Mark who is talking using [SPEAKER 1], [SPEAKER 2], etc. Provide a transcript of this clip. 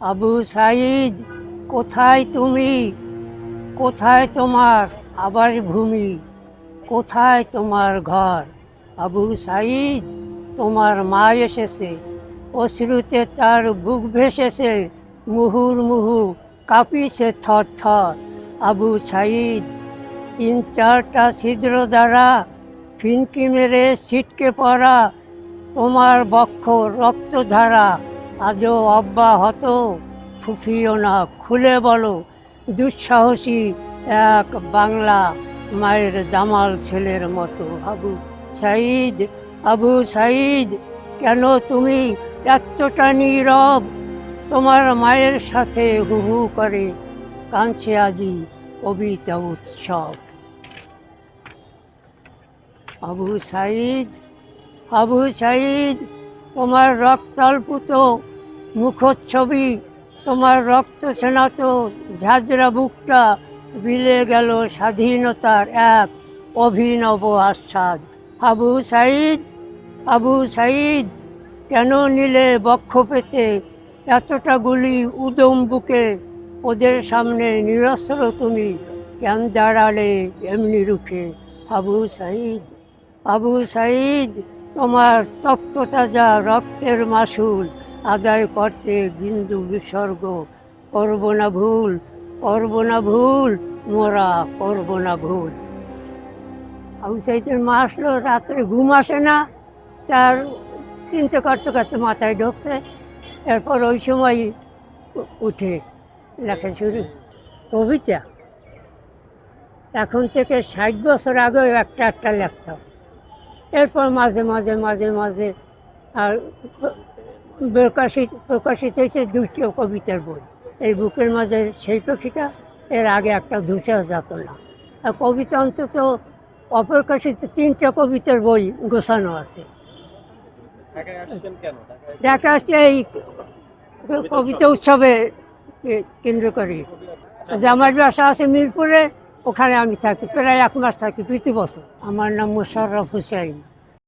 [SPEAKER 1] আবু সাইদ কোথায় তুমি? কোথায় তোমার আবার ভূমি? কোথায় তোমার ঘর? আবু সাইদ তোমার মা এসেছে। অশ্রুতে তার বুক ভেসেছে। মুহুর মুহু কাঁপিছে থর থর। আবু সাইদ তিন চারটা ছিদ্র দ্বারা ফিনকি মেরে ছিটকে পড়া তোমার বক্ষ রক্তধারা। আজও অব্যাহত। ফুফিও না, খুলে বলো। দুঃসাহসী এক বাংলা মায়ের দামাল ছেলের মতো। আবু সাইদ আবু সাইদ কেন তুমি এতটা নীরব? তোমার মায়ের সাথে হু হু করে কাঁদছে আজি কবিতা উৎসব। আবু সাইদ আবু সাইদ তোমার রক্তাল্পুত মুখচ্ছবি, তোমার রক্ত সেনাত ঝাঁঝরা বুকটা বিলে গেল স্বাধীনতার এক অভিনব আস্বাদ আবু সাইদ আবু সাইদ কেন নিলে বক্ষ পেতে? এতটা গুলি উদম বুকে, ওদের সামনে নিরস্ত্র তুমি কেন দাঁড়ালে এমনি রুখে? আবু সাইদ আবু সাইদ তোমার তপ্ততাজা রক্তের মাসুল আদায় করতে বিন্দু বিসর্গ, করব না ভুল, করব না ভুল, মোরা করব না ভুল। আবু সাইদের মা আসলো, রাত্রে ঘুম আসে না, তার চিন্তা করতে করতে মাথায় ঢুকছে, এরপর ওই সময় উঠে লেখা শুরু, কবিতা। এখন থেকে ষাট বছর আগেও একটা একটা লিখতাম। এরপর মাঝে মাঝে মাঝে মাঝে আর প্রকাশিত প্রকাশিত হয়েছে দুইটি কবিতার বই। এই বুকের মাঝে সেই পাখিটা এর আগে একটা ধূসা যেত না আর কবিতা অন্তত অপ্রকাশিত তিনটা কবিতার বই গোছানো আছে। দেখা আসছে এই কবিতা উৎসবে। কেন্দ্র করি। যে আমার বাসা আছে মিরপুরে ওখানে আমি থাকি প্রায় এক মাস থাকি প্রীতি বছর আমার নাম মোশাররফ হুসাইন।